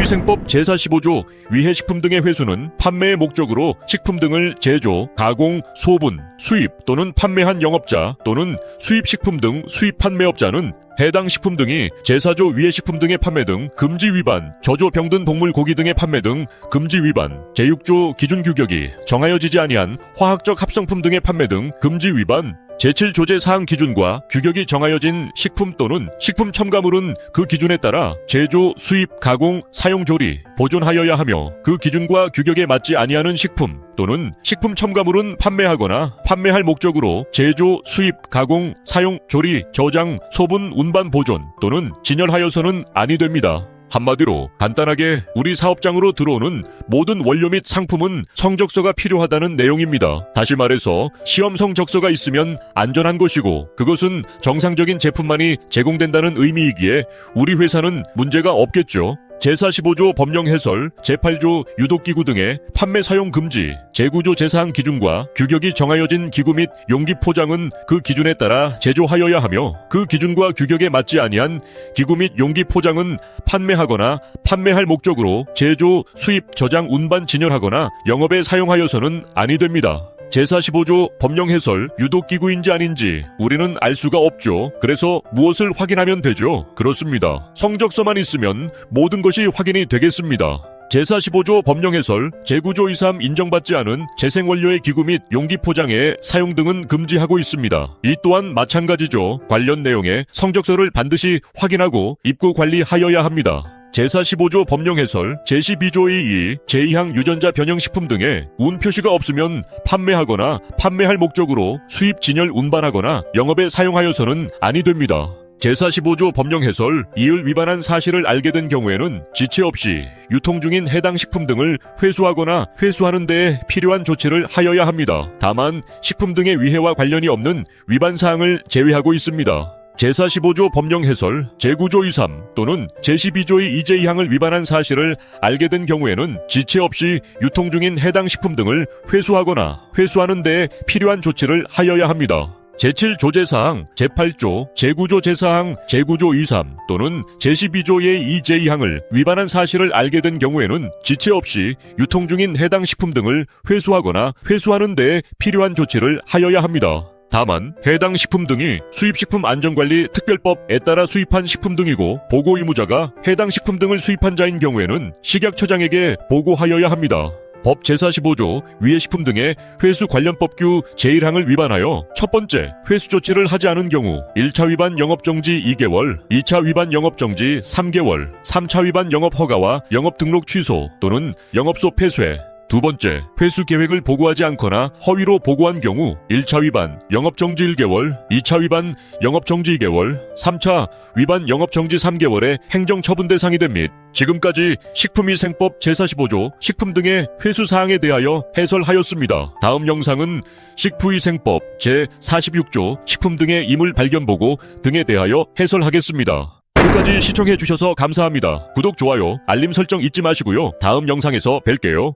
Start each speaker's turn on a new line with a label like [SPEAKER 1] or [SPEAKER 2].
[SPEAKER 1] 식품위생법 제45조 위해식품 등의 회수는 판매의 목적으로 식품 등을 제조, 가공, 소분, 수입 또는 판매한 영업자 또는 수입식품 등 수입 판매업자는 해당 식품 등이 제4조 위해식품 등의 판매 등 금지 위반, 저조 병든 동물 고기 등의 판매 등 금지 위반, 제6조 기준 규격이 정하여지지 아니한 화학적 합성품 등의 판매 등 금지 위반, 제7 조제 사항 기준과 규격이 정하여진 식품 또는 식품 첨가물은 그 기준에 따라 제조, 수입, 가공, 사용 조리, 보존하여야 하며 그 기준과 규격에 맞지 아니하는 식품 또는 식품 첨가물은 판매하거나 판매할 목적으로 제조, 수입, 가공, 사용, 조리, 저장, 소분, 운반 보존 또는 진열하여서는 아니 됩니다. 한마디로 간단하게 우리 사업장으로 들어오는 모든 원료 및 상품은 성적서가 필요하다는 내용입니다. 다시 말해서 시험 성적서가 있으면 안전한 것이고 그것은 정상적인 제품만이 제공된다는 의미이기에 우리 회사는 문제가 없겠죠. 제45조 법령 해설, 제8조 유독기구 등의 판매 사용 금지, 제9조 제사항 기준과 규격이 정하여진 기구 및 용기 포장은 그 기준에 따라 제조하여야 하며 그 기준과 규격에 맞지 아니한 기구 및 용기 포장은 판매하거나 판매할 목적으로 제조, 수입, 저장, 운반, 진열하거나 영업에 사용하여서는 아니 됩니다. 제45조 법령 해설 유독기구인지 아닌지 우리는 알 수가 없죠. 그래서 무엇을 확인하면 되죠? 그렇습니다. 성적서만 있으면 모든 것이 확인이 되겠습니다. 제45조 법령 해설 제9조 23 인정받지 않은 재생원료의 기구 및 용기 포장의 사용 등은 금지하고 있습니다. 이 또한 마찬가지죠. 관련 내용의 성적서를 반드시 확인하고 입고 관리하여야 합니다. 제45조 법령 해설 제12조의 2 제2항 유전자 변형식품 등의 운 표시가 없으면 판매하거나 판매할 목적으로 수입 진열 운반하거나 영업에 사용하여서는 아니 됩니다. 제45조 법령 해설 이을 위반한 사실을 알게 된 경우에는 지체 없이 유통 중인 해당 식품 등을 회수하거나 회수하는 데에 필요한 조치를 하여야 합니다. 다만 식품 등의 위해와 관련이 없는 위반 사항을 제외하고 있습니다. 제45조 법령 해설 제9조 23 또는 제12조의 2제 2항을 위반한 사실을 알게 된 경우에는 지체 없이 유통 중인 해당 식품 등을 회수하거나 회수하는 데에 필요한 조치를 하여야 합니다. 제7조 제사항, 제8조, 제9조 제사항, 제9조 23 또는 제12조의 2제 2항을 위반한 사실을 알게 된 경우에는 지체 없이 유통 중인 해당 식품 등을 회수하거나 회수하는 데에 필요한 조치를 하여야 합니다. 다만 해당 식품 등이 수입식품 안전관리 특별법에 따라 수입한 식품 등이고 보고 의무자가 해당 식품 등을 수입한 자인 경우에는 식약처장에게 보고하여야 합니다. 법 제45조 위해 식품 등의 회수 관련 법규 제1항을 위반하여 첫 번째 회수 조치를 하지 않은 경우 1차 위반 영업정지 2개월, 2차 위반 영업정지 3개월, 3차 위반 영업허가와 영업등록 취소 또는 영업소 폐쇄 두 번째, 회수 계획을 보고하지 않거나 허위로 보고한 경우 1차 위반 영업정지 1개월, 2차 위반 영업정지 2개월, 3차 위반 영업정지 3개월의 행정처분 대상이 됩니다. 지금까지 식품위생법 제45조 식품 등의 회수 사항에 대하여 해설하였습니다. 다음 영상은 식품위생법 제46조 식품 등의 이물 발견 보고 등에 대하여 해설하겠습니다. 끝까지 시청해 주셔서 감사합니다. 구독, 좋아요, 알림 설정 잊지 마시고요. 다음 영상에서 뵐게요.